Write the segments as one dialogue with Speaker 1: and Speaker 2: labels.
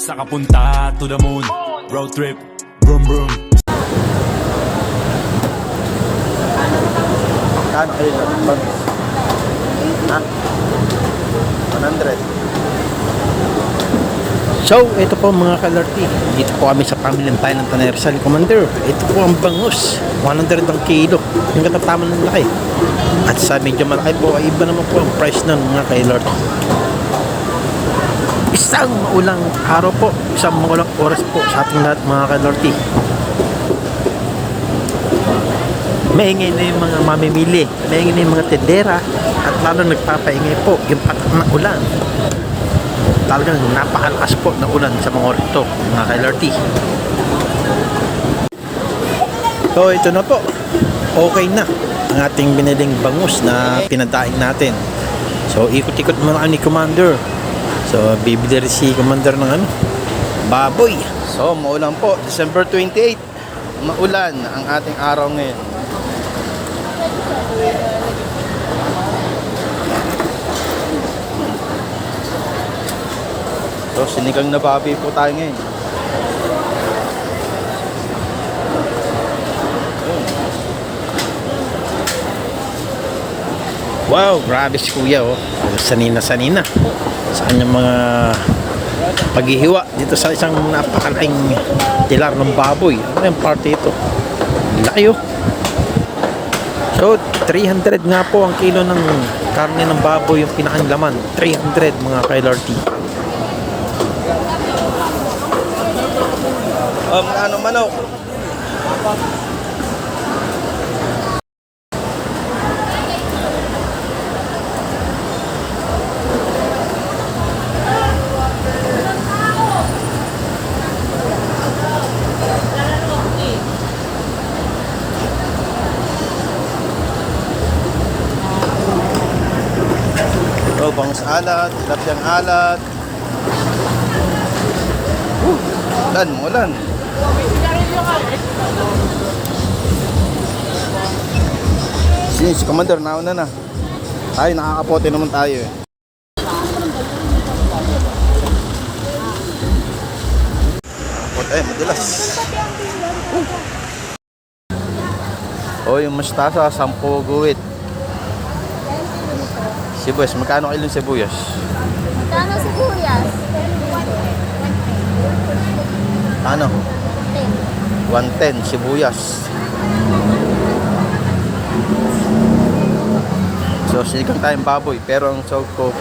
Speaker 1: Sa kapunta to the moon Road trip Vroom vroom
Speaker 2: Kano kayo sa bag? Ha? 100. So, ito po mga kalarti. Dito po kami sa Family and Thailand Tanay Rizal Commander. Ito po ang bangus. 100 ang kilo. Yung katataman ng laki. At sa medyo malaki po, iba naman po ang price ng mga kalarti. Isang maulang araw po. Isang maulang oras po sa ating lahat mga kalarti. maingay na yung mga mamimili, maingay na yung mga tendera, at lalo nagpapaingay po yung patak na ulan. Talagang napakalakas po na ulan sa mga oras ito, mga ka-LRT. So, ito na po. Okay na ang ating biniling bangus na pinadaing natin. So, ikot-ikot muna ni Commander. So, bibili rin si Commander ng ano, baboy. So, maulan po. December 28. Maulan ang ating araw ngayon. So, sinigang na babi po tayo ngayon. Wow, grabe si kuya oh. Sanina-sanina. Sa kanyang mga paghihiwa dito sa isang napakalaking tilar ng baboy. Ano yung party ito? Laki oh. So, 300 nga po ang kilo ng karne ng baboy yung pinakang laman. 300 mga ka-LRT. Um, ano manok? Bangus alat, tilapiyang alat. Uh, ulan, ulan. Si, si Commander, nauna na. Tayo, nakakapote naman tayo eh. Eh, madalas. Oh, yung mustasa, 10 guwit. Sibuyas, magkano kilo yung sibuyas?
Speaker 3: Kano sibuyas?
Speaker 2: Ano? 110 sibuyas. So, sinigang tayong baboy. Pero ang sawag ko,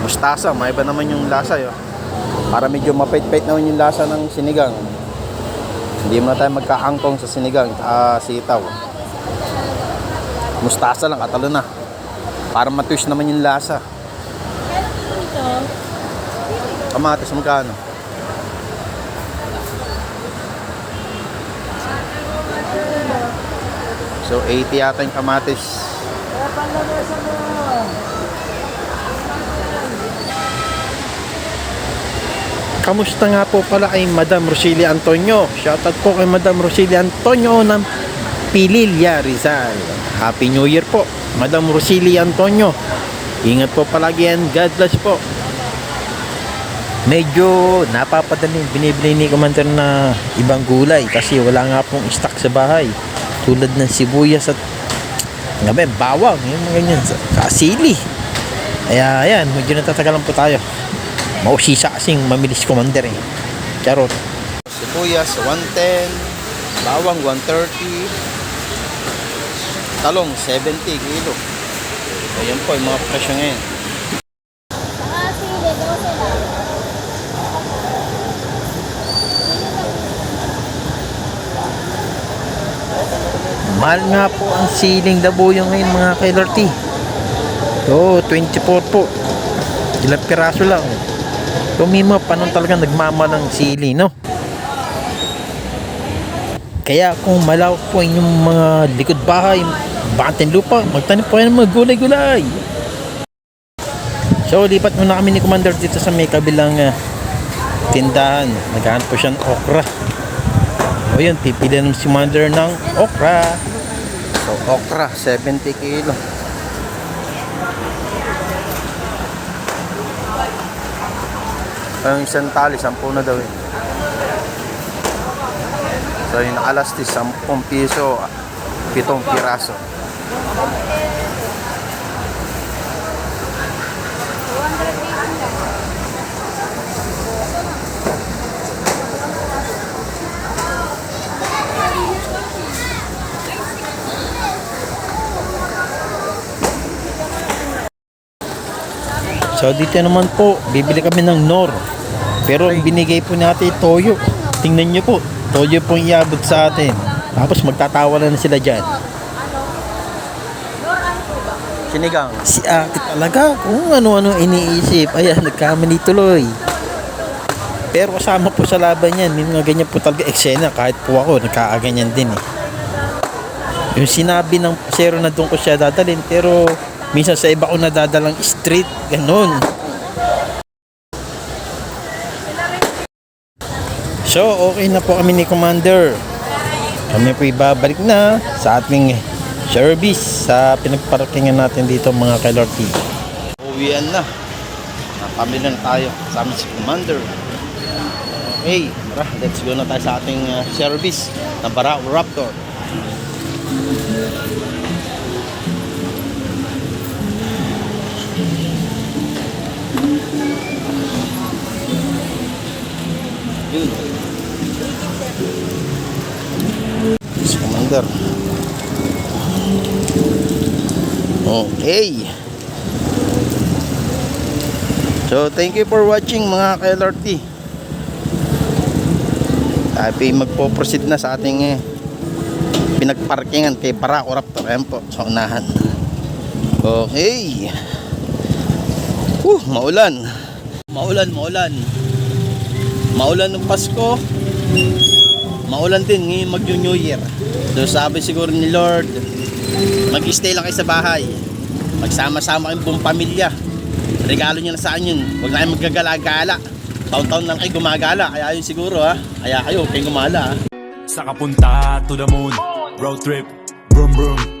Speaker 2: mustasa. May iba naman yung lasa yun. Para medyo mapait-pait naman yung lasa ng sinigang. Hindi mo na tayo magkaangkong sa sinigang at sitaw. Mustasa lang, katalo na. Para matwist naman yung lasa. Kamatis, magkano? So 80 yata yung kamatis. Kamusta nga po pala ay Madam Rosili Antonio? Shoutout po kay Madam Rosili Antonio ng Pililya Rizal. Happy New Year po, Madam Rosili Antonio. Ingat po palagi yan. God bless po. Medyo napapadali binibili ni Commander na ibang gulay kasi wala nga pong stock sa bahay. Tulad ng sibuyas at ngabe, bawang, yung mga ganyan, kasili. Kaya ayan, medyo natatagalan po tayo. Mausisa kasing mamilis Commander eh. Charot. Sibuyas, 110. Bawang, 130. Talong, 70 kilo. Ayan po, yung mga presyo ngayon.
Speaker 3: Saka sili, 12 lang.
Speaker 2: Mahal nga po ang siling dabuyo ngayon mga ka-LRT. Oo, 24 po. Ilang piraso lang. Tumima pa nung talaga nagmamahal ang sili, no? Kaya kung malawak po inyong mga likod bahay, bakantin lupa, magtanim po kayo ng mga gulay-gulay. So, lipat muna kami ni Commander dito sa may kabilang ah, tindahan. Naghahanap po siya ng okra. O yun, pipili ng si Commander ng okra. So, okra, 70 kilo. Yung isang tali, 10 na daw eh. So yung nakalastis, 10 piso, 7 piraso.
Speaker 3: 200 pesos lang.
Speaker 2: So dito naman po, bibili kami ng Nor. Pero ang binigay po natin toyo. Tingnan nyo po, toyo po iabot sa atin. Tapos magtatawa na sila dyan.
Speaker 4: Sinigang.
Speaker 2: Si ate talaga, kung ano-ano iniisip. Ayan, nagkamali tuloy. Pero kasama po sa laban yan, may mga ganyan po talaga eksena. Kahit po ako, nagkakaganyan din eh. Yung sinabi ng zero na doon ko siya dadalhin, pero minsan sa iba ko nadadalang street, ganun. So, okay na po kami ni Commander. Kami po ibabalik na sa ating service sa pinagparkingan natin dito mga kay-Lord T. Uwian na. Nakapamili na tayo. Kasama si Commander. Okay, tara, let's go na tayo sa ating uh, service na Barao Raptor. Yun. Si Commander. Okay. So, thank you for watching mga ka-LRT. Ay magpo-proceed na sa ating eh, pinagparkingan kay Barako Raptor. Ayan po, sa. Okay. Uh, maulan. Maulan, maulan. Maulan ng Pasko. Maulan din ngayon mag-New Year. So sabi siguro ni Lord, mag-stay lang kayo sa bahay. Magsama-sama kayong buong pamilya. Regalo niya na sa inyo. Huwag na kayong maggagala-gala. Taon-taon lang kayo gumagala. Kaya yun siguro ha. Kaya kayo, kayo gumala ha.
Speaker 1: Sa kapunta to the moon. Road trip. Vroom vroom.